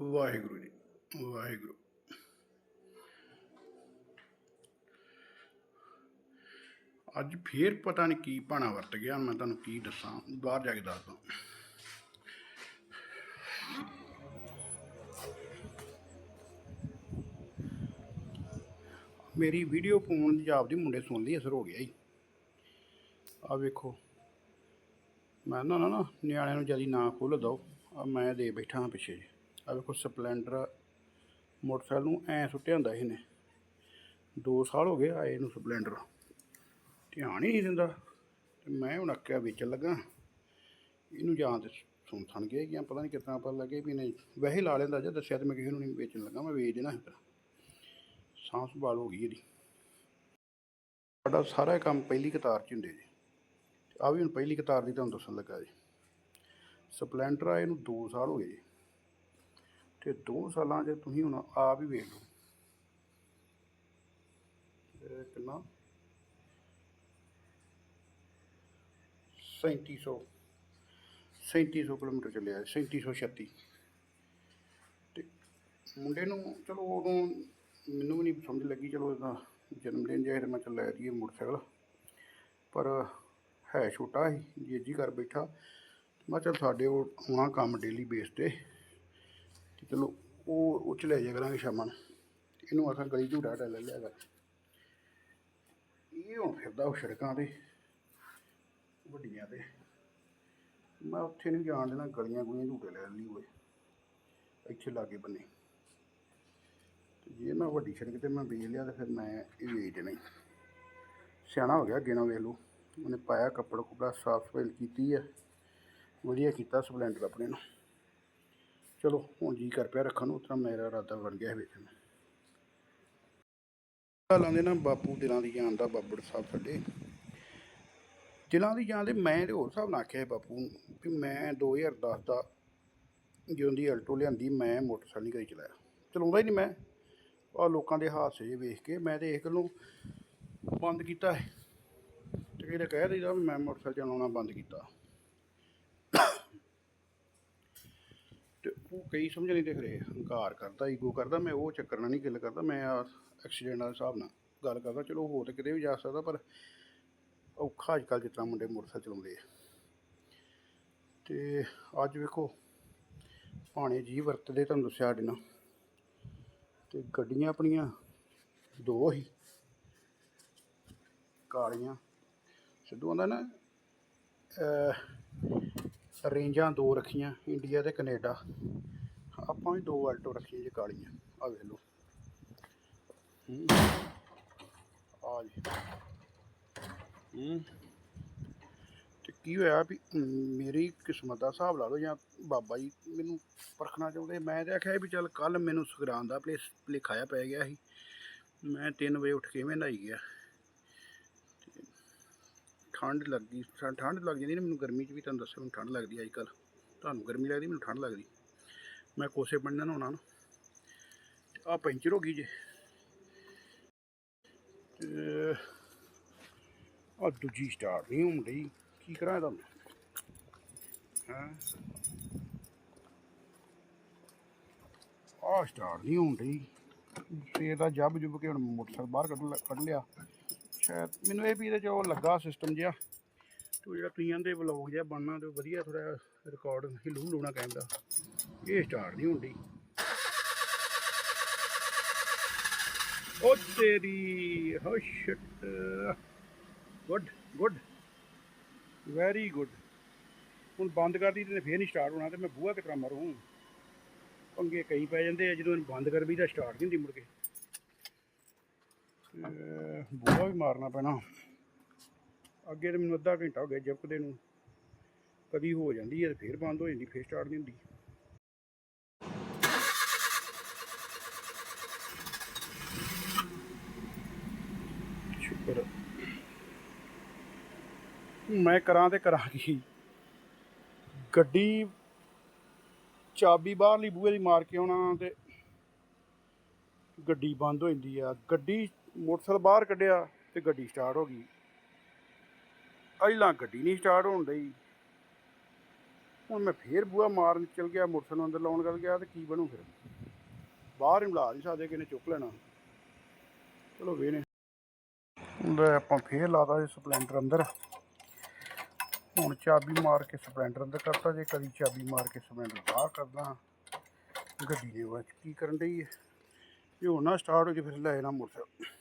ਵਾਹਿਗੁਰੂ ਜੀ, ਵਾਹਿਗੁਰੂ। ਅੱਜ ਫੇਰ ਪਤਾ ਨਹੀਂ ਕੀ ਭਾਣਾ ਵਰਤ ਗਿਆ, ਮੈਂ ਤੁਹਾਨੂੰ ਕੀ ਦੱਸਾਂ, ਬਾਹਰ ਜਾ ਕੇ ਦੱਸਦਾ ਮੇਰੀ ਵੀਡੀਓ ਪਾਉਣ ਦੀ ਆਪਦੀ ਮੁੰਡੇ ਸੁਣ ਲਈ ਅਸਰ ਹੋ ਗਿਆ ਜੀ। ਆ ਵੇਖੋ, ਮੈਂ ਨਾ ਨਾ ਨਿਆਣਿਆਂ ਨੂੰ ਜ਼ਿਆਦਾ ਨਾ ਖੋਲ੍ਹ ਦੋ। ਆ ਮੈਂ ਦੇ ਬੈਠਾ ਹਾਂ ਪਿੱਛੇ। ਆ ਵੇਖੋ ਸਪਲੈਂਡਰ ਮੋਟਰਸਾਈਕਲ ਨੂੰ ਐ ਸੁੱਟਿਆ ਹੁੰਦਾ ਇਹਨੇ। 2 ਸਾਲ ਹੋ ਗਏ ਆਏ ਨੂੰ ਸਪਲੈਂਡਰ। ਧਿਆਨ ਹੀ ਨਹੀਂ ਦਿੰਦਾ। ਤੇ ਮੈਂ ਹੁਣ ਅੱਕਿਆ ਵੇਚਣ ਲੱਗਾ। ਇਹਨੂੰ ਜਾਂ ਤੇ ਸੁਣ ਥਣ ਗਿਆ ਕਿ ਪਤਾ ਨਹੀਂ ਕਿਤਨਾ ਪਤਾ ਲੱਗੇ ਵੀ ਨਹੀਂ ਵੈਸੇ ਲਾ ਲੈਂਦਾ ਜੇ ਦੱਸਿਆ ਤੇ ਮੈਂ ਕਿਸੇ ਨੂੰ ਨਹੀਂ ਵੇਚਣ ਲੱਗਾ, ਮੈਂ ਵੇਚ ਦੇਣਾ ਸੀ ਸਾਂਭ ਸੰਭਾਲ ਹੋ ਗਈ ਇਹਦੀ। ਸਾਡਾ ਸਾਰਾ ਕੰਮ ਪਹਿਲੀ ਕਤਾਰ 'ਚ ਹੁੰਦੇ ਜੀ। ਆ ਵੀ ਹੁਣ ਪਹਿਲੀ ਕਤਾਰ ਦੀ ਤੁਹਾਨੂੰ ਦੱਸਣ ਲੱਗਾ ਜੀ। ਸਪਲੈਂਡਰ ਆ ਇਹਨੂੰ 2 ਸਾਲ ਹੋ ਗਏ ਜੀ। ਤੇ 2 ਸਾਲਾਂ 'ਚ ਤੁਸੀਂ ਹੁਣ ਆਪ ਹੀ ਵੇਖ ਲਓ। ਇਹ ਕਿੰਨਾ? 3700 3700 ਕਿਲੋਮੀਟਰ ਚੱਲਿਆ 3736 ਤੇ ਮੁੰਡੇ ਨੂੰ ਚਲੋ ਉਦੋਂ ਮੈਨੂੰ ਵੀ ਨਹੀਂ ਸਮਝ ਲੱਗੀ, ਚਲੋ ਇਹਦਾ ਜਨਮ ਦਿਨ ਜਿਹਾ ਤੇ ਮੈਂ ਚੱਲਿਆ ਲੈ ਮੋਟਰਸਾਈਕਲ। ਪਰ ਹੈ ਛੋਟਾ ਸੀ ਜੀ ਜੀ ਕਰ ਬੈਠਾ। ਮੈਂ ਕਿਹਾ ਚੱਲ ਸਾਡੇ ਉਹ ਆਉਣਾ ਕੰਮ ਡੇਲੀ ਬੇਸ ਤੇ। ਚਲੋ, ਉਹ ਉਹ ਲੈ ਜਾ ਕਰਾਂਗੇ ਸ਼ਾਮਾਂ ਨੂੰ। ਇਹਨੂੰ ਆਖਾਂ ਗਲੀ ਝੂਟਾ ਢਾ ਲੈ ਲਿਆ ਕਰ। ਇਹ ਹੁਣ ਫਿਰਦਾ ਉਹ ਸੜਕਾਂ ਤੇ, ਵੱਡੀਆਂ ਤੇ। ਮੈਂ ਉੱਥੇ ਨਹੀਂ ਜਾਣ ਦੇਣਾ, ਗਲੀਆਂ ਗੁਲੀਆਂ ਝੂਟੇ ਲੈ ਲਈ ਹੋਏ। ਇੱਥੇ ਲਾਗੇ ਬੰਨੇ। ਜੇ ਮੈਂ ਵੱਡੀ ਸੜਕ ਤੇ ਮੈਂ ਵੇਚ ਲਿਆ ਤਾਂ ਫਿਰ ਮੈਂ ਇਹ ਵੇਚ ਦੇਣਾ ਹੀ। ਸਿਆਣਾ ਹੋ ਗਿਆ ਅੱਗੇ ਨਾਲ ਵੇਖ ਲਓ। ਉਹਨੇ ਪਾਇਆ ਕੱਪੜਾ ਕੁਪੜਾ ਸਾਫ਼ ਸਫ਼ਾਈ ਕੀਤੀ ਹੈ ਵਧੀਆ ਕੀਤਾ ਸਪਲੈਂਡਰ ਆਪਣੇ ਨੂੰ। ਚਲੋ, ਹੁਣ ਜੀ ਕਰ ਪਿਆ ਰੱਖਣ ਨੂੰ, ਉਤਰਾ ਮੇਰਾ ਇਰਾਦਾ ਬਣ ਗਿਆ ਵੇਚਣ ਨੂੰ। ਲਾਉਂਦੇ ਨਾ ਬਾਪੂ ਦਿਲਾਂ ਦੀ ਜਾਨ ਦਾ ਬਾਬੜ ਸਾਹਿਬ ਸਾਡੇ। ਦਿਲਾਂ ਦੀ ਜਾਨ ਦੇ ਮੈਂ ਤੇ ਹੋਰ ਸਾਹਿਬ ਨਾਲ ਆਖਿਆ ਬਾਪੂ ਨੂੰ ਵੀ ਮੈਂ 2010 ਦਾ ਜਦੋਂ ਦੀ ਅਲਟੋ ਲਿਆਂਦੀ, ਮੈਂ ਮੋਟਰਸਾਈਕਲ ਨਹੀਂ ਕਰੀ ਚਲਾਇਆ। ਚਲਾਉਂਦਾ ਹੀ ਨਹੀਂ ਮੈਂ। ਆ ਲੋਕਾਂ ਦੇ ਹਾਦਸੇ ਜੇ ਵੇਖ ਕੇ ਮੈਂ ਤੇ ਇਸ ਗੱਲੋਂ ਬੰਦ ਕੀਤਾ ਹੈ ਤੇ ਕਿਹੜੇ ਕਹਿ ਦਈਦਾ ਮੈਂ ਮੋਟਰਸਾਈਕਲ ਚਲਾਉਣਾ ਬੰਦ ਕੀਤਾ ਤੇ ਉਹ ਕਈ ਸਮਝ ਨਹੀਂ ਦੇਖ ਰਹੇ। ਹੰਕਾਰ ਕਰਦਾ ਈਗੋ ਕਰਦਾ, ਮੈਂ ਉਹ ਚੱਕਰ ਨਾਲ ਨਹੀਂ ਗੱਲ ਕਰਦਾ, ਮੈਂ ਐਕਸੀਡੈਂਟ ਵਾਲੇ ਹਿਸਾਬ ਨਾਲ ਗੱਲ ਕਰਦਾ। ਚਲੋ ਹੋ ਤੇ ਕਿਤੇ ਵੀ ਜਾ ਸਕਦਾ, ਪਰ ਔਖਾ ਅੱਜ ਕੱਲ੍ਹ ਜਿਸ ਤਰ੍ਹਾਂ ਮੁੰਡੇ ਮੋਟਰਸਾਈਕਲ ਚਲਾਉਂਦੇ ਆ। ਤੇ ਅੱਜ ਵੇਖੋ, ਭਾਣੇ ਜੀ ਵਰਤਦੇ ਤੁਹਾਨੂੰ ਦੱਸਿਆ ਸਾਡੇ ਨਾਲ। ਤੇ ਗੱਡੀਆਂ ਆਪਣੀਆਂ ਦੋ ਹੀ ਕਾਲੀਆਂ। ਸਿੱਧੂ ਆਂਦਾ ਨਾ ਰੇਂਜਾਂ ਦੋ ਰੱਖੀਆਂ, ਇੰਡੀਆ ਤੇ ਕੈਨੇਡਾ। ਆਪਾਂ ਵੀ ਦੋ ਆਲਟੋ ਰੱਖੀਆਂ ਜੀ ਕਾਲੀਆਂ ਆ ਵੇਖ ਲਓ। ਹੂੰ। ਆ ਜੀ। ਹੂੰ, ਤੇ ਕੀ ਹੋਇਆ ਵੀ ਮੇਰੀ ਕਿਸਮਤ ਦਾ ਹਿਸਾਬ ਲਾ ਲਓ ਜਾਂ ਬਾਬਾ ਜੀ ਮੈਨੂੰ ਪਰਖਣਾ ਚਾਹੁੰਦੇ, ਮੈਂ ਤਾਂ ਆਖਿਆ ਵੀ ਚੱਲ ਕੱਲ ਮੈਨੂੰ ਸੁਗਰਾਨ ਦਾ ਭਲੇ ਭੁਲੇਖਾ ਪੈ ਗਿਆ ਸੀ। ਮੈਂ 3 ਵਜੇ ਉੱਠ ਕੇ ਮੈਂ ਨਹਾਈ ਗਿਆ। ਠੰਡ ਲੱਗਦੀ ਠੰਡ ਲੱਗ ਜਾਂਦੀ ਨਾ ਮੈਨੂੰ ਗਰਮੀ 'ਚ ਵੀ, ਤੁਹਾਨੂੰ ਦੱਸਿਆ ਮੈਨੂੰ ਠੰਡ ਲੱਗਦੀ ਅੱਜ ਕੱਲ ਤੁਹਾਨੂੰ ਗਰਮੀ ਲੱਗਦੀ, ਮੈਨੂੰ ਠੰਡ ਲੱਗਦੀ। ਮੈਂ ਕੋਸੇ ਪਾਣੀ ਨਾਲ ਨਹਾਉਣਾ ਨਾ ਆ ਪੈਂਚਰ ਹੋ ਗਈ ਜੇ। ਤੇ ਆ ਦੂਜੀ ਸਟਾਰਟ ਨਹੀਂ ਹੁੰਦੀ ਕੀ ਕਰਾਂ ਇਹਦਾ ਮੈਂ? ਹਾਂ? ਆ ਸਟਾਰਟ ਨਹੀਂ ਹੁੰਦੀ ਸਵੇਰ ਦਾ ਜੱਬ ਜੁਬ ਕੇ ਹੁਣ ਮੋਟਰਸਾਈਕਲ ਬਾਹਰ ਕੱਢ ਲਿਆ- ਕੱਢ ਲਿਆ। ਸ਼ਾਇਦ ਮੈਨੂੰ ਇਹ ਵੀ ਇਹਦੇ ਚ ਉਹ ਲੱਗਾ ਸਿਸਟਮ ਜਿਹਾ। ਤੇ ਜਿਹੜਾ ਤੁਸੀਂ ਕਹਿੰਦੇ ਵਲੌਗ ਜਿਹਾ ਬਣਨਾ, ਤੇ ਉਹ ਵਧੀਆ ਥੋੜਾ ਰਿਕਾਰਡ ਹਿਲੂ ਲੂਣਾ ਕਹਿੰਦਾ ਇਹ ਸਟਾਰਟ ਨਹੀਂ ਹੁੰਦੀ ਉਹ ਤੇਰੀ ਹੋ shit good good. Very good ਹੁਣ ਬੰਦ ਕਰਦੀ ਤੇ ਫੇਰ ਨਹੀਂ ਸਟਾਰਟ ਹੋਣਾ, ਤੇ ਮੈਂ ਬੂਹਾ ਕਿਤਰਾ ਮਰੂੰ? ਪੰਗੇ ਕਈ ਪੈ ਜਾਂਦੇ ਆ, ਜਦੋਂ ਬੰਦ ਕਰ ਵੀ ਤਾਂ ਸਟਾਰਟ ਨਹੀਂ ਹੁੰਦੀ ਮੁੜ ਕੇ। ਤੇ ਬੂਹਾ ਵੀ ਮਾਰਨਾ ਪੈਣਾ। ਅੱਗੇ ਤੇ ਮੈਨੂੰ ਅੱਧਾ ਘੰਟਾ ਹੋ ਗਿਆ ਜਪਦੇ ਨੂੰ। ਕਦੀ ਹੋ ਜਾਂਦੀ ਹੈ ਤੇ ਫੇਰ ਬੰਦ ਹੋ ਜਾਂਦੀ, ਫੇਰ ਸਟਾਰਟ ਨਹੀਂ ਹੁੰਦੀ। ਸ਼ੁਕਰ ਮੈਂ ਕਰਾਂ ਤੇ ਕਰਾਂ ਕੀ? ਗੱਡੀ ਚਾਬੀ ਬਾਹਰਲੀ ਬੂਹੇ ਦੀ ਮਾਰ ਕੇ ਆਉਣਾ ਤੇ ਗੱਡੀ ਬੰਦ ਹੋ ਜਾਂਦੀ ਆ, ਗੱਡੀ ਮੋਟਰਸਾਈਕਲ ਬਾਹਰ ਕੱਢਿਆ ਤੇ ਗੱਡੀ ਸਟਾਰਟ ਹੋ ਗਈ। ਅਜਲਾਂ ਗੱਡੀ ਨਹੀਂ ਸਟਾਰਟ ਹੋਣ ਡਈ। ਹੁਣ ਮੈਂ ਫੇਰ ਬੂਆ ਮਾਰਨ ਚਲ ਗਿਆ, ਮੋਟਰਸਾਈਕਲ ਨੂੰ ਅੰਦਰ ਲਾਉਣ ਕਰ ਗਿਆ ਤੇ ਕੀ ਬਣੂ ਫਿਰ? ਬਾਹਰ ਹੀ ਲਾ ਨਹੀਂ ਸਕਦੇ ਕਿਨੇ ਚੁੱਕ ਲੈਣਾ। ਚਲੋ ਵੇਨੇ ਲੈ ਆਪਾਂ ਫੇਰ ਲਾਤਾ ਜੀ ਸਪਲੈਂਡਰ ਅੰਦਰ। ਹੁਣ ਚਾਬੀ ਮਾਰ ਕੇ ਸਪਲੈਂਡਰ ਅੰਦਰ ਕਰਤਾ, ਜੇ ਕਦੀ ਚਾਬੀ ਮਾਰ ਕੇ ਸਪਲੈਂਡਰ ਬਾਹਰ ਕਰਦਾ, ਗੱਡੀ ਦੇ ਵਿੱਚ ਕੀ ਕਰਨ ਡਈ ਹੈ ਇਹ ਹੁਣ ਸਟਾਰਟ ਹੋ ਜੇ, ਫਿਰ ਲੈ ਜਾਣਾ ਮੋਟਰਸਾਈਕਲ।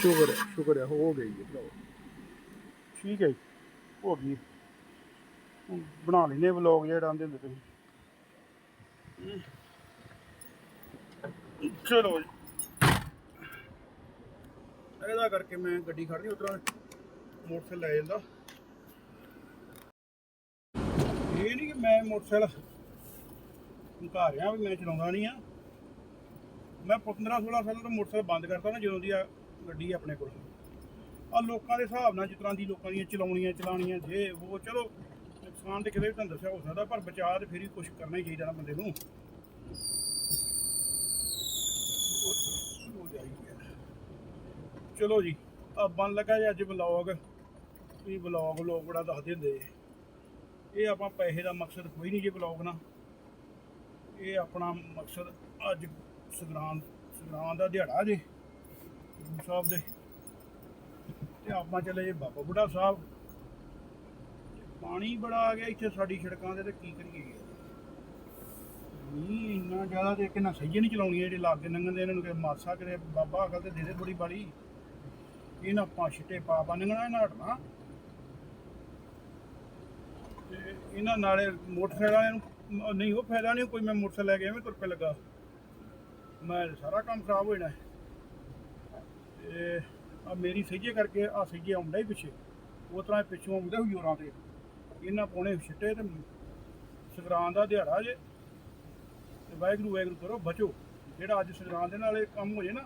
ਸ਼ੁਕਰ ਹੈ ਸ਼ੁਕਰ ਹੈ, ਹੋ ਗਈ ਹੈ ਭਰਾਵਾ ਠੀਕ ਹੈ ਜੀ, ਹੋ ਗਈ। ਹੁਣ ਬਣਾ ਲੈਨੇ ਵਲੌਗ ਜਿਹੜਾ ਆਂਦੇ ਹੁੰਦੇ ਤੁਸੀਂ। ਚਲੋ ਜੀ। ਇਹਦਾ ਕਰਕੇ ਮੈਂ ਗੱਡੀ ਖੜਦੀ ਉਤਰਾਂ ਮੋਟਰਸਾਈਕਲ ਲੈ ਜਾਂਦਾ। ਇਹ ਨਹੀਂ ਕਿ ਮੈਂ ਮੋਟਰਸਾਈਕਲ ਹੰਕਾ ਰਿਹਾ ਵੀ ਮੈਂ ਚਲਾਉਂਦਾ ਨਹੀਂ ਆ। ਮੈਂ 15 16 ਸਾਲਾਂ ਤੋਂ ਮੋਟਰਸਾਈਕਲ ਬੰਦ ਕਰਤਾ ਨਾ, ਜਦੋਂ ਦੀ ਆ ਗੱਡੀ ਆਪਣੇ ਕੋਲ ਆ ਲੋਕਾਂ ਦੇ ਹਿਸਾਬ ਨਾਲ, ਜਿਸ ਤਰ੍ਹਾਂ ਦੀ ਲੋਕਾਂ ਦੀਆਂ ਚਲਾਉਣੀਆਂ ਚਲਾਉਣੀਆਂ, ਜੇ ਉਹ ਚਲੋ, ਨੁਕਸਾਨ ਤੇ ਕਿਤੇ ਵੀ ਤੁਹਾਨੂੰ ਦੱਸਿਆ ਹੋ ਸਕਦਾ, ਪਰ ਬਚਾਅ ਤੇ ਫਿਰ ਵੀ ਕੁਝ ਕਰਨਾ ਹੀ ਚਾਹੀਦਾ ਨਾ ਬੰਦੇ ਨੂੰ। ਚਲੋ ਜੀ ਆ ਬਣ ਲੱਗਾ ਜੀ ਅੱਜ ਵਲੌਗ ਤੁਸੀਂ ਵਲੌਗ ਲੋਕ ਬੜਾ ਦੱਸਦੇ ਹੁੰਦੇ ਜੀ। ਇਹ ਆਪਾਂ ਪੈਸੇ ਦਾ ਮਕਸਦ ਕੋਈ ਨਹੀਂ ਜੇ ਵਲੌਗ ਨਾਲ ਇਹ ਆਪਣਾ ਮਕਸਦ ਅੱਜ ਸੰਗਰਾਂਦ ਸੰਗਰਾਂਦ ਦਾ ਦਿਹਾੜਾ ਜੇ, ਗੁਰੂ ਸਾਹਿਬ ਦੇ। ਤੇ ਆਪਾਂ ਚਲੇ ਜੇ ਬਾਬਾ ਬੁੱਢਾ ਸਾਹਿਬ। ਪਾਣੀ ਬੜਾ ਆ ਗਿਆ ਇੱਥੇ ਸਾਡੀ ਸੜਕਾਂ ਤੇ ਤੇ ਕੀ ਕਰੀਏ ਨਹੀਂ ਇੰਨਾ ਜ਼ਿਆਦਾ ਤੇ ਕਿੰਨਾ ਸਹੀ ਨਹੀਂ ਚਲਾਉਣੀ ਜਿਹੜੇ ਲਾਗੇ ਲੰਘਣ ਦੇ ਇਹਨਾਂ ਨੂੰ ਕਿ ਮਾਸਾ ਕਿਤੇ ਬਾਬਾ ਅਕਲ ਤੇ ਦੇ ਦੇ ਥੋੜੀ ਬਾੜੀ ਇਹਨਾਂ ਆਪਾਂ ਛਿੱਟੇ ਪਾ ਪਾ ਇਹਨਾਂ ਹਟਣਾ। ਇਹਨਾਂ ਨਾਲੇ ਮੋਟਰਸਾਈਕਲ ਵਾਲਿਆਂ ਨੂੰ, ਨਹੀਂ, ਉਹ ਫਾਇਦਾ ਨਹੀਂ, ਕੋਈ ਮੈਂ ਮੋਟਰਸਾਈਕਲ ਲੈ ਕੇ ਐਵੇਂ ਤੁਰ ਪੇ ਲੱਗਾ। ਮੈਂ ਸਾਰਾ ਕੰਮ ਖਰਾਬ ਹੋ ਜਾਣਾ। ਹੈ। ਆ ਮੇਰੀ ਸਹੀਏ ਕਰਕੇ ਆ ਸਹੀਏ ਆਉਂਦਾ ਹੀ ਪਿੱਛੇ। ਉਹ ਤਰ੍ਹਾਂ ਪਿੱਛੋਂ ਆਉਂਦਾ ਹੋਈ ਤੇ। ਇਹਨਾਂ ਪਾਉਣੇ ਛਿੱਟੇ ਤੇ ਸੰਗਰਾਂਦ ਦਾ ਦਿਹਾੜਾ ਜੇ। ਤੇ ਵਾਹਿਗੁਰੂ ਵਾਹਿਗੁਰੂ ਕਰੋ, ਬਚੋ। ਜਿਹੜਾ ਅੱਜ ਸੰਗਰਾਂਦ ਦੇ ਨਾਲ ਇਹ ਕੰਮ ਹੋ ਜੇ ਨਾ,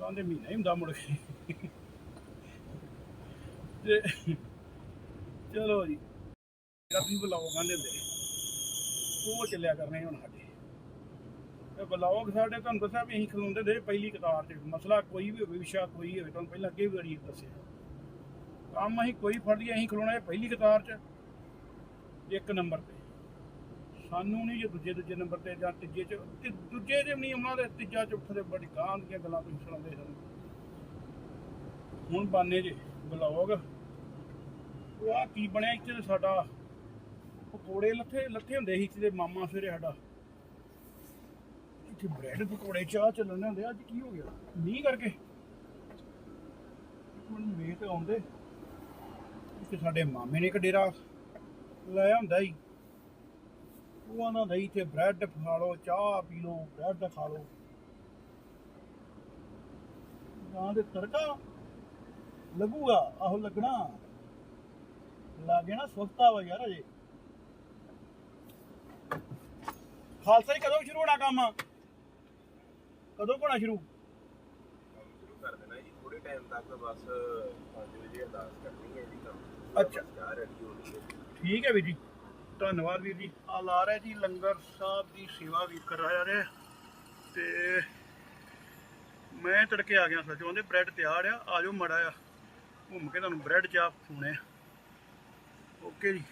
ਤਾਂ ਦੇ ਮਹੀਨਾ ਹੀ ਹੁੰਦਾ ਮੁੜ ਕੇ। ਤੇ ਚਲੋ ਜੀ। ਜਿਹੜਾ ਵੀ ਬਲੌਗ ਆਂਦੇ ਹੁੰਦੇ ਉਹ ਚੱਲਿਆ ਕਰਨੇ ਹੁਣ ਸਾਡੇ। ਤੇ ਬਲੌਗ ਸਾਡੇ ਤੁਹਾਨੂੰ ਦੱਸਿਆ ਵੀ ਅਸੀਂ ਖਲੋਂਦੇ ਦੇ ਪਹਿਲੀ ਕਤਾਰ 'ਚ ਮਸਲਾ ਕੋਈ ਵੀ ਹੋਵੇ, ਵਿਸ਼ਾ ਕੋਈ ਹੋਵੇ, ਤੁਹਾਨੂੰ ਪਹਿਲਾਂ ਅੱਗੇ ਵੀ ਵਾਰੀ ਦੱਸਿਆ। ਕੰਮ ਅਸੀਂ ਕੋਈ ਫੜ ਲਈ ਅਸੀਂ ਖਲੋਣਾ ਪਹਿਲੀ ਕਤਾਰ 'ਚ, ਇੱਕ ਨੰਬਰ ਤੇ। ਸਾਨੂੰ ਨਹੀਂ ਜੇ ਦੂਜੇ ਦੂਜੇ ਨੰਬਰ ਤੇ ਜਾਂ ਤੀਜੇ 'ਚ, ਤੇ ਦੂਜੇ 'ਚ ਵੀ ਨਹੀਂ ਉਹਨਾਂ ਦੇ, ਤੀਜਾ ਚੌਥਾ ਦੇ ਬੜੀ ਗਾਂ ਦੀਆਂ ਗੱਲਾਂ ਤੁਸੀਂ ਸੁਣਾਉਂਦੇ ਸਾਨੂੰ ਹੁਣ ਬਾਨੇ ਜੇ ਬਲੌਗ, ਉਹ ਆ ਕੀ ਬਣਿਆ ਇੱਥੇ ਸਾਡਾ ਪਕੌੜੇ ਲੱਥੇ ਲੱਥੇ ਹੁੰਦੇ ਸੀ ਇੱਥੇ ਮਾਮਾ ਸਵੇਰੇ ਸਾਡਾ। ਇੱਥੇ ਬ੍ਰੈਡ ਪਕੌੜੇ ਚਾਹ ਚੱਲਣ ਹੁੰਦੇ ਆ, ਅੱਜ ਕੀ ਹੋ ਗਿਆ? ਮੀਂਹ ਕਰਕੇ। ਮੈਨੂੰ ਵੇਟ ਆਉਂਦੇ। ਇੱਥੇ ਸਾਡੇ ਮਾਮੇ ਨੇ ਇੱਕ ਡੇਰਾ ਲਾਇਆ ਹੁੰਦਾ ਸੀ। ਉਹ ਆਂਦਾ ਹੁੰਦਾ ਇੱਥੇ ਬ੍ਰੈਡ ਖਾ ਲਓ ਚਾਹ ਪੀ ਲਓ ਬ੍ਰੈਡ ਖਾ ਲਓ। ਗਾਂ ਦੇ ਤੜਕਾ ਲੱਗੂਗਾ ਆਹੋ ਲੱਗਣਾ। ਲੱਗੇ ਨਾ ਸੁਸਤਾ ਵਾ ਯਾਰ ਅਜੇ। ਖਾਲਸਾ ਜੀ ਕਦੋਂ ਸ਼ੁਰੂ ਹੋਣਾ ਕੰਮ? ਕਦੋਂ ਹੋਣਾ ਸ਼ੁਰੂ? ਸ਼ੁਰੂ ਕਰ ਦੇਣਾ ਜੀ ਥੋੜੇ ਟਾਈਮ ਤੱਕ ਬਸ 5 ਵਜੇ ਅਰਦਾਸ ਕਰਨੀ ਹੈ ਜੀ ਕੰਮ। ਅੱਛਾ। ਚਾਹ ਰੈਡੀ ਹੋਣੀ ਹੈ। ਠੀਕ ਹੈ ਵੀਰ ਜੀ। ਧੰਨਵਾਦ ਵੀਰ ਜੀ। ਆ ਲਾ ਰਿਹਾ ਜੀ ਲੰਗਰ ਸਾਹਿਬ ਦੀ ਸੇਵਾ ਵੀ ਕਰਾਇਆ ਰਿਹਾ। ਤੇ ਮੈਂ ਤੜਕੇ ਆ ਗਿਆ ਸੱਚ ਉਹਦੇ ਬ੍ਰੈਡ ਤਿਆਰ ਆ। ਆਜੋ ਮੜਾ ਆ ਘੁੰਮ ਕੇ ਤੁਹਾਨੂੰ ਬ੍ਰੈਡ ਚਾਹ ਖਵਾਉਣੇ ਆ ਓਕੇ ਜੀ।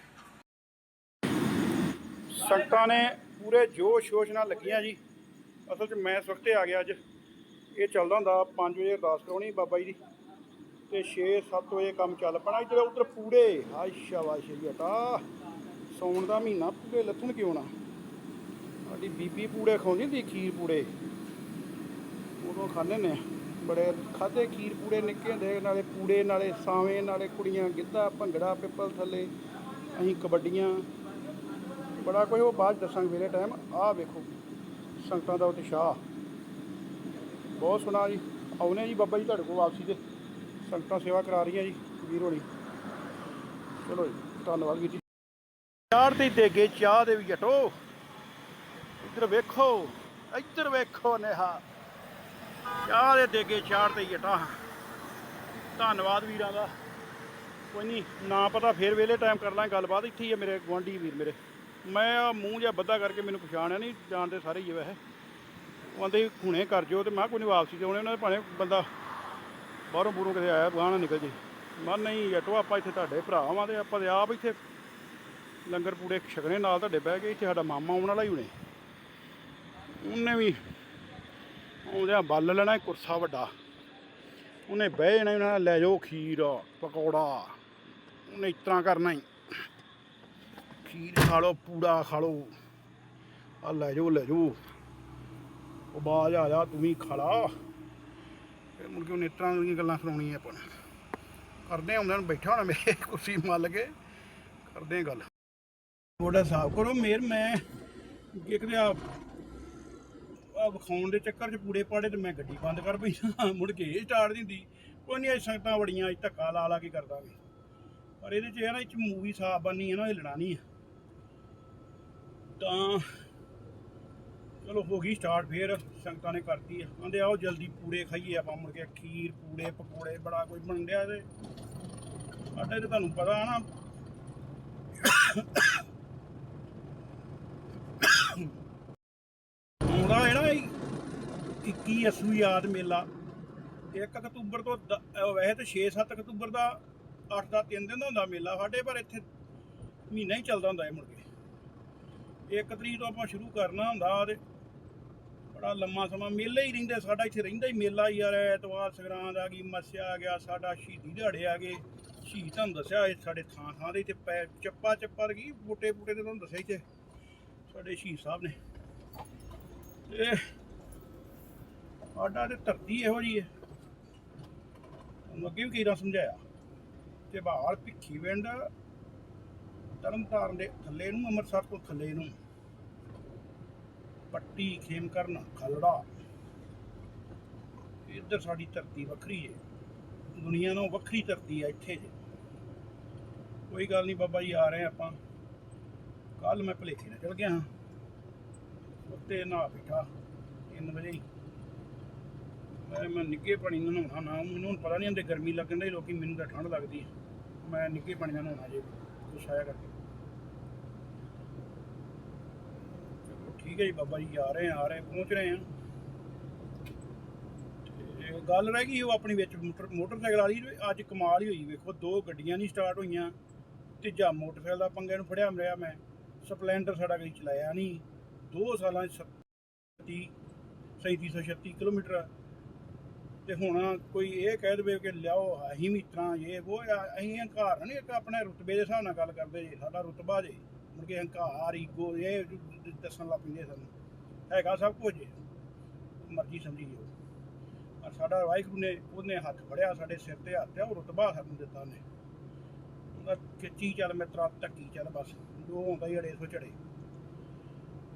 ਸੰਗਤਾਂ ਨੇ ਪੂਰੇ ਜੋਸ਼ ਸ਼ੋਸ਼ ਨਾਲ ਲੱਗੀਆਂ ਜੀ। ਅਸਲ 'ਚ ਮੈਂ ਇਸ ਵਕਤੇ ਆ ਗਿਆ ਅੱਜ। ਇਹ ਚੱਲਦਾ ਹੁੰਦਾ 5 ਵਜੇ ਅਰਦਾਸ ਕਰਾਉਣੀ ਬਾਬਾ ਜੀ ਦੀ। ਤੇ 6-7 ਵਜੇ ਕੰਮ ਚੱਲ ਪੈਣਾ ਇੱਧਰ, ਉੱਧਰ ਪੂੜੇ ਹਾਏ ਸ਼ਾਬਾਸ਼ ਜੀ ਹਟਾ ਸੌਣ ਦਾ ਮਹੀਨਾ ਪੂੜੇ ਲੱਥਣ ਕਿਉਂ ਨਾ? ਸਾਡੀ ਬੀਬੀ ਪੂੜੇ ਖਾਉਂਦੀ ਹੁੰਦੀ ਖੀਰ ਪੂੜੇ। ਉਦੋਂ ਖਾਂਦੇ ਨੇ ਬੜੇ ਖਾਦੇ ਖੀਰ ਪੂੜੇ ਨਿੱਕੇ ਹੁੰਦੇ ਨਾਲੇ ਪੂੜੇ, ਨਾਲੇ ਸਾਵੇਂ, ਨਾਲੇ ਕੁੜੀਆਂ ਗਿੱਧਾ, ਭੰਗੜਾ, ਪਿੱਪਲ ਥੱਲੇ। ਅਸੀਂ ਕਬੱਡੀਆਂ ਬੜਾ ਕੁਝ ਉਹ ਬਾਅਦ 'ਚ ਦੱਸਾਂਗੇ ਵੇਲੇ ਟਾਈਮ ਆਹ ਵੇਖੋ, ਸੰਗਤਾਂ ਦਾ ਉਤਸ਼ਾਹ। ਬਹੁਤ ਸੋਹਣਾ ਜੀ। ਆਉਨੇ ਜੀ ਬਾਬਾ ਜੀ ਤੁਹਾਡੇ ਕੋਲ ਵਾਪਸੀ ਤੇ। ਸੰਗਤਾਂ ਸੇਵਾ ਕਰਾ ਰਹੀਆਂ ਜੀ, ਵੀਰ ਹੋਣੀ। ਚਲੋ ਜੀ, ਧੰਨਵਾਦ ਵੀਰ ਜੀ। ਚਾਰ ਤੇ ਦੇਗੇ ਚਾਹ ਦੇ ਵੀ ਜਟੋ। ਇੱਧਰ ਵੇਖੋ ਇੱਧਰ ਵੇਖੋ ਨੇਹਾ। ਚਾਹ ਦੇ ਦੇਗੇ ਚਾਰ ਤੇ ਜਟਾ। ਧੰਨਵਾਦ ਵੀਰਾਂ ਦਾ। ਕੋਈ ਨਹੀਂ ਨਾ ਪਤਾ ਫੇਰ ਵੇਲੇ ਟਾਈਮ ਕਰ ਲਾਂ ਗੱਲਬਾਤ ਇੱਥੇ ਹੀ ਹੈ ਮੇਰੇ ਗੁਆਂਢੀ ਵੀਰ ਮੇਰੇ। ਮੈਂ ਆ ਮੂੰਹ ਜਿਹਾ ਬੱਧਾ ਕਰਕੇ ਮੈਨੂੰ ਪਛਾਣਿਆ ਨਹੀਂ ਜਾਣਦੇ ਸਾਰੇ ਹੀ ਆ ਵੈਸੇ। ਉਹ ਆਂਦੇ ਸੀ ਹੁਣੇ ਕਰ ਜਿਓ ਤੇ ਮੈਂ ਕਿਹਾ ਕੋਈ ਨਹੀਂ ਵਾਪਸੀ ਤੇ ਆਉਣੇ, ਉਹਨਾਂ ਦੇ ਭਾਵੇਂ ਬੰਦਾ ਬਾਹਰੋਂ ਬੂਰੋਂ ਕਿਤੇ ਆਇਆ ਬਾਹਰ ਨਾ ਨਿਕਲ ਜੇ। ਮਾ ਨਹੀਂ ਜੱਟੋ, ਆਪਾਂ ਇੱਥੇ ਤੁਹਾਡੇ ਭਰਾ ਵਾਂ ਤੇ ਆਪਾਂ ਤੇ ਆਪ ਇੱਥੇ ਲੰਗਰ ਪੂੜੇ ਛਕਣੇ, ਨਾਲ ਤੁਹਾਡੇ ਬਹਿ ਕੇ ਇੱਥੇ ਸਾਡਾ ਮਾਮਾ ਆਉਣ ਵਾਲਾ ਹੀ ਹੁਣੇ। ਉਹਨੇ ਵੀ ਆਉਂਦਿਆਂ ਬੱਲ ਲੈਣਾ ਕੁਰਸਾ ਵੱਡਾ। ਉਹਨੇ ਬਹਿ ਜਾਣਾ ਉਹਨਾਂ ਨਾਲ ਲੈ ਜਾਓ ਖੀਰ, ਪਕੌੜਾ। ਉਹਨੇ ਇਸ ਤਰ੍ਹਾਂ ਕਰਨਾ ਹੀ ਖੀਰ ਖਾ ਲਓ, ਪੂੜਾ ਖਾ ਲਓ। ਆ ਲੈ ਜਾਓ ਲੈ ਜਾਓ। ਉਹ ਬਾਜ ਆ ਜਾ, ਤੂੰ ਵੀ ਖਾ ਲਾ। ਫਿਰ ਮੁੜ ਕੇ ਉਹਨੇ ਦੀਆਂ ਗੱਲਾਂ ਸੁਣਾਉਣੀਆਂ ਆਪਾਂ ਕਰਦੇ ਹੁੰਦੇ ਨੂੰ ਬੈਠਾ ਹੋਣਾ ਮੇਰੇ ਕੁਰਸੀ ਮੱਲ ਕੇ। ਕਰਦੇ ਗੱਲ। ਥੋੜਾ ਸਾਫ਼ ਕਰੋ, ਮੇਰ ਮੈਂ ਇੱਕ ਤੇ ਆ ਵਿਖਾਉਣ ਦੇ ਚੱਕਰ 'ਚ ਪੂੜੇ ਪਾੜੇ ਤੇ ਮੈਂ ਗੱਡੀ ਬੰਦ ਕਰ ਪਈ ਮੁੜ ਕੇ ਇਹ ਸਟਾਰਟ ਦਿੰਦੀ ਕੋਈ ਨਹੀਂ ਸੰਗਤਾਂ ਬੜੀਆਂ, ਅੱਜ ਧੱਕਾ ਲਾ ਲਾ ਕੇ ਕਰਦਾ ਪਰ ਇਹਦੇ 'ਚ ਇਹ ਨਾ ਇਹ ਮੂਵੀ ਸਾਫ਼ ਬਣਨੀ ਹੈ ਨਾ, ਇਹ ਲੜਾਣੀ ਹੈ। ਤਾਂ ਚਲੋ ਹੋ ਗਈ ਸਟਾਰਟ ਫੇਰ, ਸੰਗਤਾਂ ਨੇ ਕਰਤੀ ਆ। ਕਹਿੰਦੇ ਆਓ ਜਲਦੀ ਪੂੜੇ ਖਾਈਏ ਆਪਾਂ ਮੁੜ ਕੇ, ਖੀਰ, ਪੂੜੇ, ਪਕੌੜੇ, ਬੜਾ ਕੁਝ ਬਣ ਡਿਆ ਤੇ। ਸਾਡੇ ਤੇ ਤੁਹਾਨੂੰ ਪਤਾ ਨਾ। ਆਉਂਦਾ ਹੈ ਨਾ 21 ਅਸੂ ਯਾਦ ਮੇਲਾ। 1 ਅਕਤੂਬਰ ਤੋਂ ਵੈਸੇ ਤਾਂ 6-7 ਅਕਤੂਬਰ ਦਾ 8 ਦਾ 3 ਦਿਨ ਦਾ ਹੁੰਦਾ ਮੇਲਾ ਸਾਡੇ, ਪਰ ਇੱਥੇ ਮਹੀਨਾ ਹੀ ਚੱਲਦਾ ਹੁੰਦਾ ਹੈ ਮੁੜ ਕੇ। ਇੱਕ ਤਰੀਕ ਤੋਂ ਆਪਾਂ ਸ਼ੁਰੂ ਕਰਨਾ ਹੁੰਦਾ ਤੇ ਬੜਾ ਲੰਮਾ ਸਮਾਂ। ਮੇਲੇ ਹੀ ਰਹਿੰਦੇ, ਸਾਡਾ ਇੱਥੇ ਰਹਿੰਦਾ ਹੀ ਮੇਲਾ ਹੀ ਯਾਰ। ਐਤਵਾਰ, ਸੰਗਰਾਂਦ ਆ ਗਈ, ਮੱਸਿਆ ਆ ਗਿਆ, ਸਾਡਾ ਸ਼ਹੀਦੀ ਦਿਹਾੜੇ ਆ ਗਏ। ਸ਼ਹੀਦ ਤੁਹਾਨੂੰ ਦੱਸਿਆ, ਇਹ ਸਾਡੇ ਥਾਂ ਥਾਂ ਦੇ ਇੱਥੇ ਪੈ ਚੱਪਾ ਚੱਪਾ ਗਈ ਬੂਟੇ ਬੂਟੇ ਤੇ ਤੁਹਾਨੂੰ ਦੱਸਿਆ ਇੱਥੇ, ਸਾਡੇ ਸ਼ਹੀਦ ਸਾਹਿਬ ਨੇ। ਤੇ ਸਾਡਾ ਤੇ ਧਰਤੀ ਇਹੋ ਜੀ ਹੈ। ਤੁਹਾਨੂੰ ਅੱਗੇ ਵੀ ਕਈ ਵਾਰ ਸਮਝਾਇਆ। ਤੇ ਬਹਾਲ ਭਿੱਖੀ ਵਿੰਡ ਤਰਨਤਾਰਨ ਦੇ ਥੱਲੇ ਨੂੰ, ਅੰਮ੍ਰਿਤਸਰ ਤੋਂ ਥੱਲੇ ਨੂੰ। ਪੱਟੀ ਖੇਮਕਰਨ ਖਲੜਾ। ਇੱਧਰ ਸਾਡੀ ਧਰਤੀ ਵੱਖਰੀ ਹੈ ਦੁਨੀਆ ਨਾਲੋਂ ਵੱਖਰੀ ਧਰਤੀ ਹੈ ਇੱਥੇ ਜੇ। ਕੋਈ ਗੱਲ ਨਹੀਂ ਬਾਬਾ ਜੀ, ਆ ਰਹੇ ਆਪਾਂ। ਕੱਲ ਮੈਂ ਭਲੇਖੇ ਨਾਲ ਚਲ ਗਿਆ ਹਾਂ। ਉੱਤੇ ਨਾ ਬਿਠਾ 3 ਵਜੇ ਮੈਂ ਮੈਂ ਨਿੱਗੇ ਪਾਣੀ ਨਾਲ ਨਹਾਉਣਾ, ਨਾ ਮੈਨੂੰ ਹੁਣ ਪਤਾ ਨਹੀਂ ਹੁੰਦੇ ਗਰਮੀ ਲੱਗਣ ਦੀ ਲੋਕੀ ਮੈਨੂੰ ਤਾਂ ਠੰਡ ਲੱਗਦੀ ਹੈ ਮੈਂ ਨਿੱਗੇ ਪਾਣੀ ਨਾਲ ਨਹਾਉਣਾ ਜੇ ਕੁਛ ਆਇਆ ਕਰਕੇ ਚਲੋ ਠੀਕ ਹੈ ਜੀ ਬਾਬਾ ਜੀ ਆ ਰਹੇ ਆ ਆ ਰਹੇ ਪਹੁੰਚ ਰਹੇ ਆ। ਤੇ ਗੱਲ ਰਹਿ ਗਈ ਉਹ ਆਪਣੀ ਵਿੱਚ ਮੋਟਰਸਾਈਕਲ ਵਾਲੀ ਅੱਜ ਕਮਾਲ ਹੀ ਹੋਈ ਵੇਖੋ ਦੋ ਗੱਡੀਆਂ ਨਹੀਂ ਸਟਾਰਟ ਹੋਈਆਂ। ਤੀਜਾ ਮੋਟਰਸਾਈਕਲ ਦਾ ਪੰਗੇ ਨੂੰ ਫੜਿਆ ਮਰਿਆ ਮੈਂ ਸਪਲੈਂਡਰ ਸਾਡਾ ਕਦੀ ਚਲਾਇਆ ਨਹੀਂ। ਦੋ ਸਾਲਾਂ 'ਚ 37 3736 ਕਿਲੋਮੀਟਰ। ਤੇ ਹੁਣ ਕੋਈ ਇਹ ਕਹਿ ਦੇਵੇ ਕਿ ਲਿਆਓ ਅਸੀਂ ਵੀ ਤਰ੍ਹਾਂ ਇਹ ਉਹ ਆ, ਅਸੀਂ ਹੰਕਾਰ ਨਹੀਂ ਇੱਕ ਆਪਣੇ ਰੁਤਬੇ ਦੇ ਹਿਸਾਬ ਨਾਲ ਗੱਲ ਕਰਦੇ ਜੀ ਸਾਡਾ ਰੁਤਬਾ ਜੇ। ਮੁੜ ਹੰਕਾਰ ਈਗੋ ਇਹ ਦੱਸਣ ਲੱਗ ਪੈਂਦੇ ਸਾਨੂੰ। ਹੈਗਾ ਸਭ ਕੁਝ, ਮਰਜ਼ੀ ਸਮਝੀ ਜਾਓ। ਪਰ ਸਾਡਾ ਵਾਹਿਗੁਰੂ ਨੇ, ਉਹਨੇ ਹੱਥ ਫੜਿਆ, ਸਾਡੇ ਸਿਰ ਤੇ ਹੱਥ ਆ, ਉਹ ਰੁਤਬਾ ਸਾਨੂੰ ਦਿੱਤਾ ਨੇ ਉਹਦਾ ਖਿੱਚੀ ਚੱਲ ਮਿੱਤਰਾ, ਧੱਕੀ ਚੱਲ ਬਸ, ਜੋ ਹੁੰਦਾ ਹੀ ਅੜੇ ਸੋ ਚੜੇ।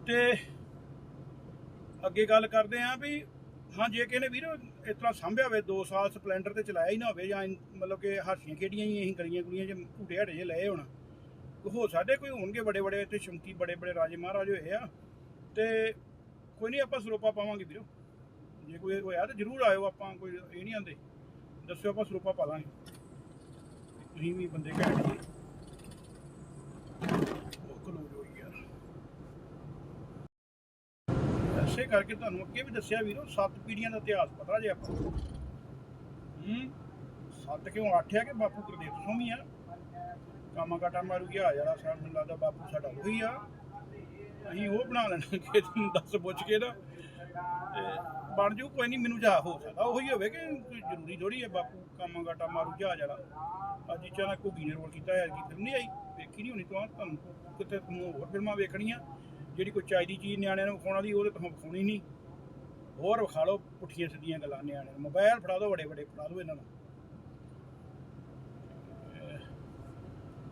ਤੇ ਅੱਗੇ ਗੱਲ ਕਰਦੇ ਆਂ ਵੀ, ਹਾਂ, ਜੇ ਕਿਸੇ ਨੇ ਵੀਰ ਇਸ ਤਰ੍ਹਾਂ ਸਾਂਭਿਆ ਹੋਵੇ 2 ਸਾਲ ਸਪਲੈਂਡਰ ਤੇ ਚਲਾਇਆ ਹੀ ਨਾ ਹੋਵੇ ਜਾਂ ਮਤਲਬ ਕਿ ਹਾਸੀਆਂ ਖੇਡੀਆਂ ਹੀ, ਅਸੀਂ ਗਲੀਆਂ ਗੁਲੀਆਂ ਜੇ ਝੂਟੇ ਹੜੇ ਜੇ ਲਏ ਹੋਣਾ। ਹੋ ਸਾਡੇ ਕੋਈ ਹੋਣਗੇ ਬੜੇ ਬੜੇ ਤੇ ਸ਼ਮਕੀ ਬੜੇ ਬੜੇ ਰਾਜੇ ਮਹਾਰਾਜ ਹੋਏ ਆ। ਤੇ ਕੋਈ ਨਹੀਂ, ਆਪਾਂ ਸਰੋਪਾ ਪਾਵਾਂਗੇ ਵੀਰੋ। ਜੇ ਕੋਈ ਹੋਇਆ ਤਾਂ ਜ਼ਰੂਰ ਆਇਓ, ਆਪਾਂ ਕੋਈ ਇਹ ਨਹੀਂ ਆਂਦੇ। ਦੱਸਿਓ, ਆਪਾਂ ਸਰੋਪਾ ਪਾ ਲਾਂਗੇ। ਤੁਸੀਂ ਵੀ ਬੰਦੇ ਘੈਂਟ ਜੀ। ਉਹ ਕਰਕੇ ਤੁਹਾਨੂੰ ਅੱਗੇ ਵੀ ਦੱਸਿਆ ਵੀਰੋ, ਸੱਤ ਪੀੜੀਆਂ ਦਾ ਇਤਿਹਾਸ ਪਤਾ ਜੇ ਆਪਾਂ ਹੂੰ? ਸੱਤ ਕਿਉਂ, ਅੱਠ ਆ ਕਿ ਬਾਪੂ ਗੁਰਦੇਵ ਸੋਮੀ ਆ? ਕਾਮਾ ਕਾਟਾ ਮਾਰੂ ਗਿਆ, ਜਿਹੜਾ ਸਾਨੂੰ ਲੱਗਦਾ ਬਾਪੂ ਸਾਡਾ ਉਹੀ ਆ। ਅਸੀਂ ਉਹ ਬਣਾ ਲੈਣਾ ਕਿ ਤੁਹਾਨੂੰ ਦੱਸ ਪੁੱਛ ਕੇ ਨਾ। ਤੇ ਬਣ ਜੂ, ਕੋਈ ਨਹੀਂ, ਮੈਨੂੰ ਜਾ ਹੋ ਸਕਦਾ। ਉਹੀ ਹੋਵੇ ਕਿ ਕੋਈ ਜ਼ਰੂਰੀ ਥੋੜੀ ਹੈ ਬਾਪੂ ਕਾਮਾ ਕਾਟਾ ਮਾਰੂ ਗਿਆ ਜਿਹੜਾ। ਅੱਜ ਚਾਹ ਘੁੱਗੀ ਨੇ ਰੋਲ ਕੀਤਾ ਹੈ ਕੀ ਫਿਲਮ ਨਹੀਂ ਆਈ। ਵੇਖੀ ਨਹੀਂ ਹੋਣੀ ਤੁਹਾਂ ਤੁਹਾਨੂੰ ਕਿਤੇ ਤੁਹਾਨੂੰ ਹੋਰ ਫਿਲਮਾਂ ਵੇਖਣੀਆਂ। ਜਿਹੜੀ ਕੋਈ ਚਾਹੀਦੀ ਚੀਜ਼ ਨਿਆਣਿਆਂ ਨੂੰ ਵਿਖਾਉਣਾ ਦੀ ਉਹ ਤੇ ਤੁਹਾਨੂੰ ਵਿਖਾਉਣੀ ਨਹੀਂ। ਹੋਰ ਵਿਖਾ ਲਓ ਪੁੱਠੀਆਂ ਸਿੱਧੀਆਂ ਗੱਲਾਂ ਨਿਆਣਿਆਂ ਨੂੰ। ਮੋਬਾਈਲ ਫੜਾ ਦਿਓ ਵੱਡੇ ਵੱਡੇ ਫੜਾ ਦਿਓ ਇਹਨਾਂ ਨੂੰ।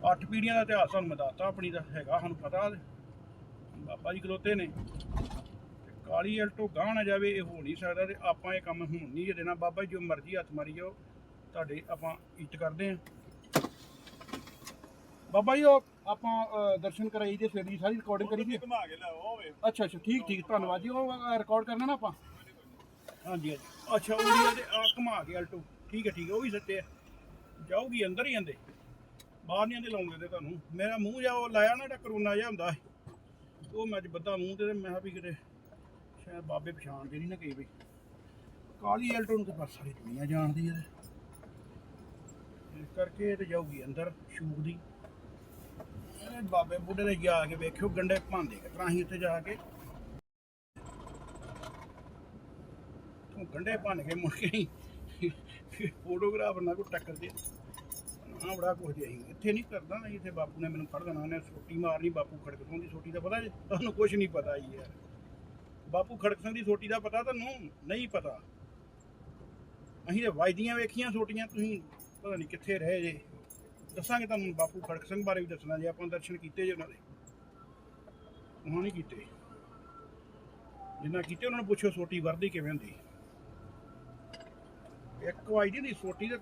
ਅੱਠ ਪੀੜ੍ਹੀਆਂ ਦਾ ਇਤਿਹਾਸ ਸਾਨੂੰ ਮੈਂ ਦੱਸਤਾ ਆਪਣੀ ਦਾ ਹੈਗਾ ਸਾਨੂੰ ਪਤਾ ਬਾਬਾ ਜੀ ਖਲੋਤੇ ਨੇ। ਤੇ ਕਾਲੀ ਅਲਟੋ ਗਾਹ ਨਾ ਜਾਵੇ ਇਹ ਹੋ ਨਹੀਂ ਸਕਦਾ ਤੇ ਆਪਾਂ ਇਹ ਕੰਮ ਹੋਣ ਨਹੀਂ ਜੇ ਦੇਣਾ ਬਾਬਾ ਜੀ ਜੋ ਮਰਜ਼ੀ ਹੱਥ ਮਾਰੀ ਜਾਓ ਤੁਹਾਡੇ ਆਪਾਂ ਇੱਜ਼ਤ ਕਰਦੇ ਆਂ ਬਾਬਾ ਜੀ ਉਹ ਆਪਾਂ ਦਰਸ਼ਨ ਕਰਾਈ ਦੇ ਸਵੇਰ ਦੀ ਸਾਰੀ ਰਿਕਾਰਡਿੰਗ ਕਰੀ ਦੀ। ਘੁਮਾ ਕੇ ਲੈ ਹੋਵੇ ਅੱਛਾ ਅੱਛਾ ਠੀਕ ਠੀਕ ਧੰਨਵਾਦ ਜੀ। ਉਹ ਰਿਕਾਰਡ ਕਰਨਾ ਨਾ ਆਪਾਂ? ਹਾਂਜੀ ਹਾਂਜੀ। ਅੱਛਾ ਉਹ ਇਹਦੇ ਆ ਘੁਮਾ ਕੇ ਅਲਟੋ ਠੀਕ ਹੈ ਠੀਕ ਹੈ ਉਹ ਵੀ ਸੱਚੇ ਆ। ਜਾਊਗੀ ਅੰਦਰ ਹੀ ਆਂਦੇ ਬਾਹਰ ਨਹੀਂ ਆਂਦੇ ਲਾਉਂਦੇ ਤੇ ਤੁਹਾਨੂੰ। ਮੇਰਾ ਮੂੰਹ ਜਾ ਉਹ ਲਾਇਆ ਨਾ ਜਿਹੜਾ ਕਰੋਨਾ ਜਿਹਾ ਹੁੰਦਾ ਸੀ। ਉਹ ਮੈਂ ਅੱਜ ਬੱਦਾ ਮੂੰਹ ਤੇ ਮੈਂ ਕਿਹਾ ਵੀ ਕਿਤੇ ਸ਼ਾਇਦ ਬਾਬੇ ਪਛਾਣਦੇ ਨਹੀਂ ਨਾ ਕਈ ਵੀ। ਕਾਲੀ ਅਲਟੋ ਨੂੰ ਤਾਂ ਸਾਰੀ ਦੁਨੀਆ ਜਾਣਦੀ ਹੈ ਇਸ ਕਰਕੇ ਇਹ ਤੇ ਜਾਊਗੀ ਅੰਦਰ ਸ਼ੂਕ ਦੀ ਇਹ ਬਾਬੇ ਬੁੱਢੇ ਦੇ ਜਾ ਕੇ ਵੇਖਿਓ, ਗੰਡੇ ਭਾਂਦੇ ਕਿਸ ਤਰ੍ਹਾਂ ਜਾ ਕੇ। ਤੂੰ ਗੰਡੇ ਭੰਨ ਕੇ ਮੁੜ ਕੇ ਫੋਟੋਗ੍ਰਾਫਰ ਨਾਲ ਕੋ ਟੱਕਰ ਦੇ। ਨਾ ਬੜਾ ਕੁਝ ਅਸੀਂ ਇੱਥੇ ਨਹੀਂ ਕਰਦਾ ਨਾ ਇੱਥੇ ਬਾਪੂ ਨੇ ਮੈਨੂੰ ਫੜ ਦੇਣਾ। ਉਹਨੇ ਸੋਟੀ ਮਾਰਨੀ, ਬਾਪੂ ਖੜਕ ਸਿੰਘ ਦੀ ਸੋਟੀ ਦਾ ਪਤਾ ਜੀ? ਤੁਹਾਨੂੰ ਕੁਝ ਨਹੀਂ ਪਤਾ ਜੀ ਯਾਰ। ਬਾਪੂ ਖੜਕ ਸਿੰਘ ਦੀ ਸੋਟੀ ਦਾ ਪਤਾ ਤੁਹਾਨੂੰ? ਨਹੀਂ ਪਤਾ। ਅਸੀਂ ਤੇ ਵਾਜਦੀਆਂ ਵੇਖੀਆਂ ਸੋਟੀਆਂ, ਤੁਸੀਂ ਪਤਾ ਨਹੀਂ ਕਿੱਥੇ ਰਹੇ ਜੇ। ਦੱਸਾਂਗੇ ਤੁਹਾਨੂੰ ਬਾਪੂ ਖੜਕ ਸਿੰਘ ਬਾਰੇ ਵੀ ਦੱਸਣਾ ਜੇ ਆਪਾਂ ਦਰਸ਼ਨ ਕੀਤੇ ਜੇ ਉਹਨਾਂ ਦੇ। ਉਹਨਾਂ ਨਹੀਂ ਕੀਤੇ। ਜਿੰਨਾ ਕੀਤੇ, ਉਹਨਾਂ ਨੂੰ ਪੁੱਛੋ ਸੋਟੀ ਵਰਦੀ ਕਿਵੇਂ ਹੁੰਦੀ। ਇੱਕ ਵਾਜਦੀ ਦੀ ਸੋਟੀ ਦਾ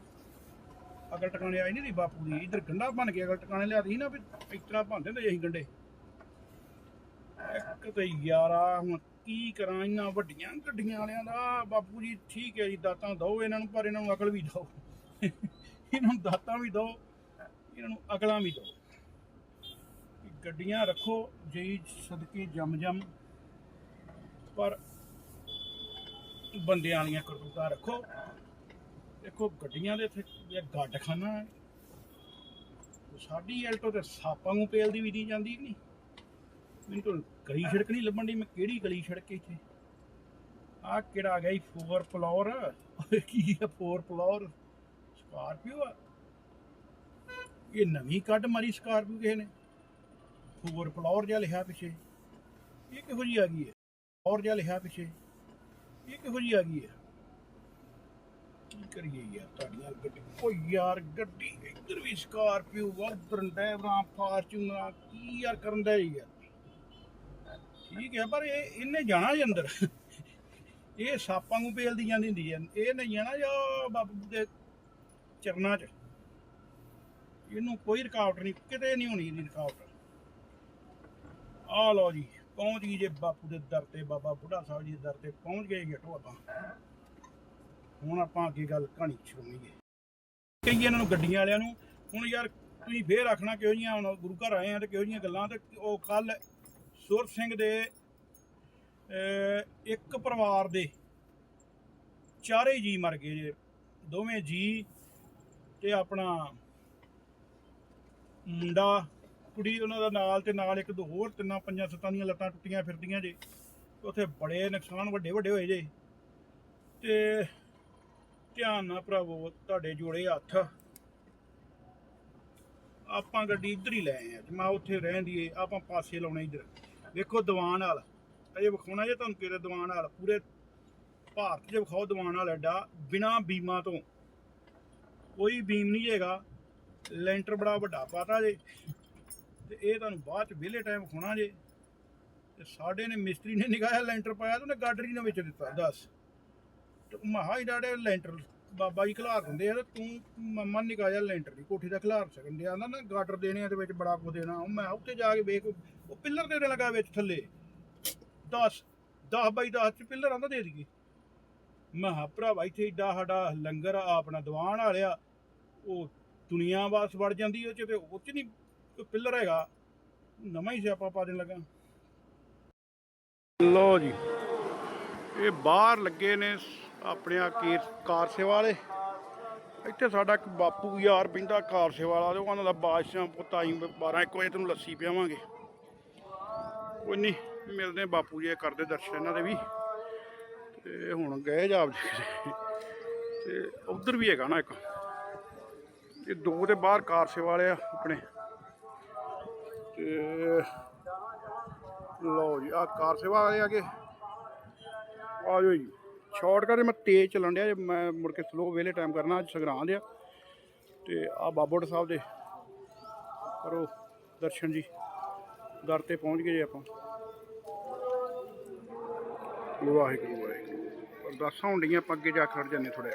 ਅਗਲ ਟਿਕਾਣੇ ਆਈ ਨਹੀਂ ਦੀ ਬਾਪੂ ਦੀ। ਇਧਰ ਗੰਡਾ ਬਣ ਕੇ ਅਗਲ ਟਿਕਾਣੇ ਲਿਆਦੀ ਸੀ ਨਾ, ਵੀ ਇਸ ਤਰ੍ਹਾਂ ਭੰਦੇ ਹੁੰਦੇ ਸੀ ਅਸੀਂ ਗੰਡੇ ਇੱਕ ਤੇ ਯਾਰਾ, ਹੁਣ ਕੀ ਕਰਾਂ ਇਹਨਾਂ ਵੱਡੀਆਂ ਗੱਡੀਆਂ ਵਾਲਿਆਂ ਦਾ। ਬਾਪੂ ਜੀ, ਠੀਕ ਹੈ ਜੀ, ਦਾਤਾਂ ਦਿਓ ਇਹਨਾਂ ਨੂੰ, ਪਰ ਇਹਨਾਂ ਨੂੰ ਅਕਲ ਵੀ ਦਿਓ। ਇਹਨਾਂ ਨੂੰ ਦਾਤਾਂ ਵੀ ਦਿਓ, ਇਹਨਾਂ ਨੂੰ ਅਕਲਾਂ ਵੀ ਦਿਓ। ਗੱਡੀਆਂ ਰੱਖੋ ਜਈ ਸਦਕੇ ਜਮ ਜਮ ਪਰ ਬੰਦਿਆਂ ਵਾਲੀਆਂ ਕਰਤੂਤਾਂ ਰੱਖੋ। ਦੇਖੋ ਗੱਡੀਆਂ ਦੇ ਇੱਥੇ ਇਹ ਗੱਡ ਖਾਨਾ ਹੈ ਸਾਡੀ ਐਲਟੋ ਤੇ ਸਾਪਾਂ ਨੂੰ ਪੇਲਦੀ ਵੀ ਨਹੀਂ ਜਾਂਦੀ ਨਹੀਂ? ਮੈਨੂੰ ਤਾਂ ਗਲੀ ਸੜਕ ਨਹੀਂ ਲੱਭਣ ਦੀ ਮੈਂ ਕਿਹੜੀ ਗਲੀ ਸੜਕ ਇੱਥੇ? ਆ ਕਿਹੜਾ ਆ ਗਿਆ ਜੀ ਫੋਰ ਫਲੋਰ ਕੀ ਹੈ ਫੋਰ ਫਲੋਰ ਸਕਾਰਪੀਓ ਆ। ਇਹ ਨਵੀਂ ਕੱਢ ਮਾਰੀ ਸਕਾਰਪੀਓ ਕਿਸੇ ਨੇ। ਫੋਰ ਫਲੋਰ ਜਿਹਾ ਲਿਖਿਆ ਪਿੱਛੇ। ਇਹ ਕਿਹੋ ਜੀ ਆ ਗਈ ਹੈ? ਔਰ ਜਿਹਾ ਲਿਖਿਆ ਪਿੱਛੇ। ਇਹ ਕਿਹੋ ਜੀ ਆ ਗਈ ਹੈ? ਕੀ ਕਰੀਏ ਯਾਰ ਤੁਹਾਡੀਆਂ ਗੱਡੀ। ਓ ਯਾਰ, ਗੱਡੀ ਇੱਧਰ ਵੀ ਸਕਾਰਪੀਓ ਉਧਰ ਡੈਵਰਾਂ ਫਾਰਚੂਨਰ ਕੀ ਯਾਰ ਕਰਨ ਦਾ ਯਾਰ। ਠੀਕ ਹੈ, ਪਰ ਇਹ ਇਹਨੇ ਜਾਣਾ ਜੀ ਅੰਦਰ। ਇਹ ਸਾਪਾਂ ਨੂੰ ਪੇਲਦੀ ਜਾਂਦੀ ਹੁੰਦੀ ਹੈ। ਇਹ ਨਹੀਂ ਜਾਣਾ ਜੋ ਬਾਬੂ ਦੇ ਚਰਨਾਂ 'ਚ। ਇਹਨੂੰ ਕੋਈ ਰੁਕਾਵਟ ਨਹੀਂ, ਕਿਤੇ ਨਹੀਂ ਹੋਣੀ ਇਹਦੀ ਰੁਕਾਵਟ। ਆ ਲਓ ਜੀ, ਪਹੁੰਚ ਗਈ ਜੇ ਬਾਪੂ ਦੇ ਦਰ ਤੇ, ਬਾਬਾ ਬੁੱਢਾ ਸਾਹਿਬ ਜੀ ਦੇ ਦਰ ਤੇ ਪਹੁੰਚ ਗਏ ਜਟੋ ਆਪਾਂ। ਹੁਣ ਆਪਾਂ ਅੱਗੇ ਗੱਲ ਕਹਾਣੀ ਸੁਣੀਏ ਕਈ ਇਹਨਾਂ ਨੂੰ ਗੱਡੀਆਂ ਵਾਲਿਆਂ ਨੂੰ, ਹੁਣ ਯਾਰ ਤੁਸੀਂ ਫੇਰ ਆਖਣਾ ਕਿਹੋ ਜੀਆਂ ਹੁਣ ਗੁਰੂ ਘਰ ਆਏ ਆ ਤੇ ਕਿਹੋ ਜੀਆਂ ਗੱਲਾਂ, ਤੇ ਉਹ ਕੱਲ ਸੁਰ ਸਿੰਘ ਦੇ ਇੱਕ ਪਰਿਵਾਰ ਦੇ ਚਾਰੇ ਜੀ ਮਰ ਗਏ ਜੇ, ਦੋਵੇਂ ਜੀ ਤੇ ਆਪਣਾ ਮੁੰਡਾ, ਕੁੜੀ ਉਹਨਾਂ ਦਾ ਨਾਲ ਤੇ ਨਾਲ ਇੱਕ ਦੋ ਹੋਰ ਤਿੰਨਾਂ ਪੰਜਾਂ ਸੱਤਾਂ ਦੀਆਂ ਲੱਤਾਂ ਟੁੱਟੀਆਂ ਫਿਰਦੀਆਂ ਜੇ, ਉੱਥੇ ਬੜੇ ਨੁਕਸਾਨ ਵੱਡੇ ਵੱਡੇ ਹੋਏ ਜੇ। ਤੇ ਧਿਆਨ ਨਾਲ ਭਰਾਵੋ, ਤੁਹਾਡੇ ਜੋੜੇ ਹੱਥ ਆਪਾਂ ਗੱਡੀ ਇੱਧਰ ਹੀ ਲੈ ਆਏ ਆ ਮੈਂ ਉੱਥੇ ਰਹਿਣ ਦੀਏ ਆਪਾਂ ਪਾਸੇ ਲਾਉਣੇ ਇੱਧਰ। ਵੇਖੋ ਦੀਵਾਨ ਹਾਲ, ਅਜੇ ਵਿਖਾਉਣਾ ਜੇ ਤੁਹਾਨੂੰ ਕਿਹੜੇ ਦੀਵਾਨ ਹਾਲ, ਪੂਰੇ ਭਾਰਤ 'ਚ ਵਿਖਾਓ ਦੀਵਾਨ ਹਾਲ ਐਡਾ, ਬਿਨਾ ਬੀਮਾ ਤੋਂ। ਕੋਈ ਬੀਮ ਨਹੀਂ ਹੈਗਾ, ਲੈਂਟਰ ਬੜਾ ਵੱਡਾ ਪਾਤਾ ਜੇ। ਤੇ ਇਹ ਤੁਹਾਨੂੰ ਬਾਅਦ ਚ ਵਿਹਲੇ ਟਾਈਮ ਵਿਖਾਉਣਾ ਜੇ। ਤੇ ਸਾਡੇ ਨੇ ਮਿਸਤਰੀ ਨੇ ਨਿਗਾਹ ਲੈਂਟਰ ਪਾਇਆ, ਤੇ ਉਹਨੇ ਗਾਡਰੀ ਨੇ ਵਿੱਚ ਦਿੱਤਾ, ਦੱਸ। ਮਹਾ ਹੀ ਡਾੜੇ ਲੈਂਟਰ ਬਾਬਾ ਜੀ ਖਿਲਾਰ ਦਿੰਦੇ ਆ, ਤੇ ਤੂੰ ਮੰਮਾ ਨਿਗਾਹ ਜਾ ਲੈਂਟਰ ਦੀ ਕੋਠੀ ਦਾ ਖਿਲਾਰ ਸਕਣ ਦਿਆ ਨਾ ਗਾਡਰ ਦੇਣੇ ਆ ਤੇ ਵਿੱਚ ਬੜਾ ਕੁ ਦੇਣਾ। ਉਹ ਮੈਂ ਉੱਥੇ ਜਾ ਕੇ ਵੇਖ, ਉਹ ਪਿੱਲਰ ਦੇ ਲੱਗਾ ਵਿੱਚ ਥੱਲੇ। 10 10 ਬਾਈ 10 ਚ ਪਿੱਲਰ ਆਂਦਾ ਦੇ ਦਈਏ। ਮੈਂ ਕਿਹਾ ਭਰਾਵਾ ਇੱਥੇ ਏਡਾ ਸਾਡਾ ਲੰਗਰ ਆ, ਆਪਣਾ ਦੀਵਾਨ ਵਾਲਿਆ ਉਹ ਦੁਨੀਆ ਵਾਸ ਵੜ ਜਾਂਦੀ ਉਹ ਚ ਤੇ ਉਹ ਚ ਨਹੀਂ ਪਿੱਲਰ ਹੈਗਾ। ਨਵਾਂ ਹੀ ਸਿਆਪਾ ਪਾ ਦੇਣ ਲੱਗਾ। ਲੋ ਜੀ, ਇਹ ਬਾਹਰ ਲੱਗੇ ਨੇ ਆਪਣੇ ਆ ਕੀ ਕਾਰ ਸੇਵਾ ਵਾਲੇ। ਇੱਥੇ ਸਾਡਾ ਇੱਕ ਬਾਪੂ ਯਾਰ ਬਿੰਦਾ ਕਾਰ ਸੇਵਾ ਵਾਲਾ ਉਹਨਾਂ ਦਾ ਬਾਦਸ਼ਾਹ ਪੁੱਤ ਆਈ 12 1 ਵਜੇ ਤੈਨੂੰ ਲੱਸੀ ਪਿਆਵਾਂਗੇ। ਕੋਈ ਨਹੀਂ ਮਿਲਦੇ ਬਾਪੂ ਜੀ ਕਰਦੇ ਦਰਸ਼ਨ ਇਹਨਾਂ ਦੇ ਵੀ। ਤੇ ਹੁਣ ਗਏ ਜਾਬ ਤੇ ਉਧਰ ਵੀ ਹੈਗਾ ਨਾ ਇੱਕ। ਇਹ ਦੋ ਦੇ ਬਾਹਰ ਕਾਰ ਸੇਵਾ ਵਾਲੇ ਆ ਆਪਣੇ। ਤੇ ਲਓ ਜੀ ਆ ਕਾਰ ਸੇਵਾ ਵਾਲੇ ਆਗੇ ਆ ਜਾਓ ਜੀ। ਸ਼ਾਰਟਕਟ ਮੈਂ ਤੇਜ਼ ਚੱਲਣ ਡਿਆ, ਜੇ ਮੈਂ ਮੁੜ ਕੇ ਸਲੋ ਵੇਲੇ ਟਾਈਮ ਕਰਨਾ, ਅੱਜ ਸੰਗਰਾਂਦ ਆ। ਤੇ ਆ ਬਾਬੋੜ ਸਾਹਿਬ ਦੇ ਕਰੋ ਦਰਸ਼ਨ ਜੀ, ਦਰ ਤੇ ਪਹੁੰਚ ਗਏ ਜੇ ਆਪਾਂ। ਵਾਹਿਗੁਰੂ ਵਾਹਿਗੁਰੂ। ਅਰਦਾਸਾਂ ਹੁੰਦੀਆਂ ਆਪਾਂ ਅੱਗੇ ਜਾ ਕੇ ਖੜ ਜਾਂਦੇ ਥੋੜ੍ਹਾ